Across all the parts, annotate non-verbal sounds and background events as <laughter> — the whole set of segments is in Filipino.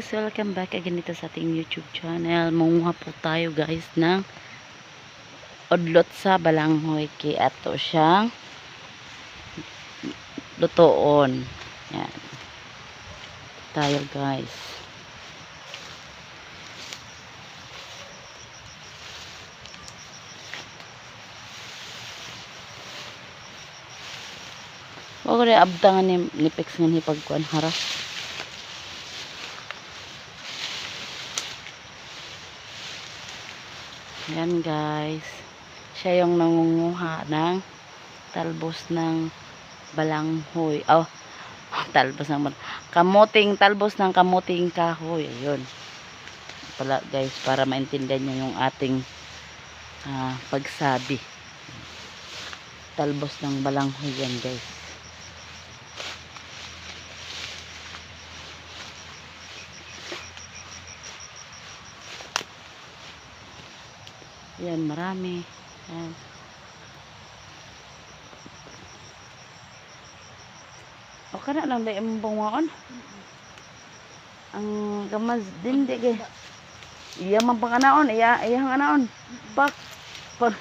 guys, welcome back again dito sa ating YouTube channel. Manguha po tayo guys ng odlot sa balanghoy kay ato siyang lutoon. Yan. Tayo guys. Huwag ko rin abdangan ni, ni Pex nga ni pagkuhan haras. Yan guys. Siya yung nangunguha ng talbos ng balanghoy. Oh, <laughs> talbos ng kamuting talbos ng kamuting kahoy. Ayun. Pala guys para maintindihan niyo yung ating ah, pagsabi. Talbos ng balanghoy yan guys. Yan, marami. Yan. O ka na lang dahil mong bungaon. Ang gamas din di kay. Iya man pang anaon, iya iya ang. Pak. Pak.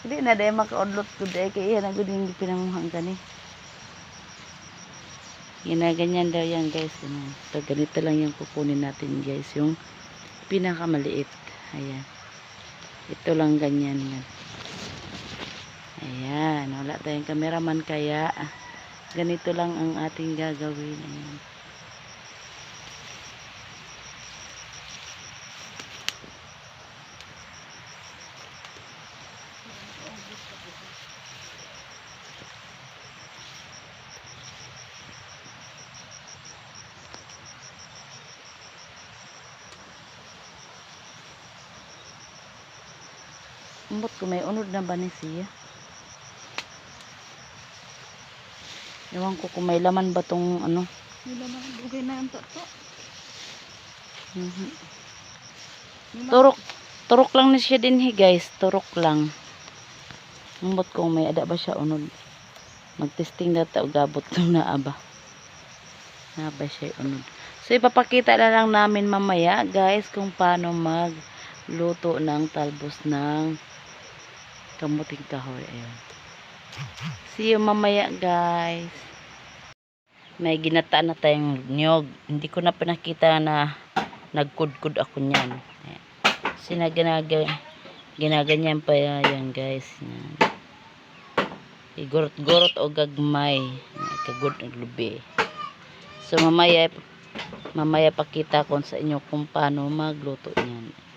Hindi na dahil makaudlot ko dahil kay iya na gud yung pinanguhang kani. Ginaganyan daw yan guys. So, ganito lang yung kukunin natin guys. Yung pinakamaliit. Ayan. Ito lang ganyan yan. Ayan. Wala tayong cameraman kaya ah, ganito lang ang ating gagawin. Ayan. Umbot ko may unod na ba ni siya? Ewan ko kung may laman ba tong ano. Nila na bugay na ang tato. Mhm. Turok. Turok lang ni siya din he guys. Turok lang. Umbot ko may ada ba siya unod. Magtesting na ta gabot nung naaba. Na ba siya unod. So ipapakita na lang namin mamaya guys kung paano magluto ng talbos ng kamuting kahoy. Ayun. See you mamaya guys. May ginataan na tayong nyog. Hindi ko na pinakita na nagkudkud ako niyan. Ayan. Sina ginaga, ginaganyan pa yan guys. Yan. Igurot-gurot o gagmay. Ayan, Kagud ng lubi. So mamaya mamaya pakita ko sa inyo kung paano magluto niyan.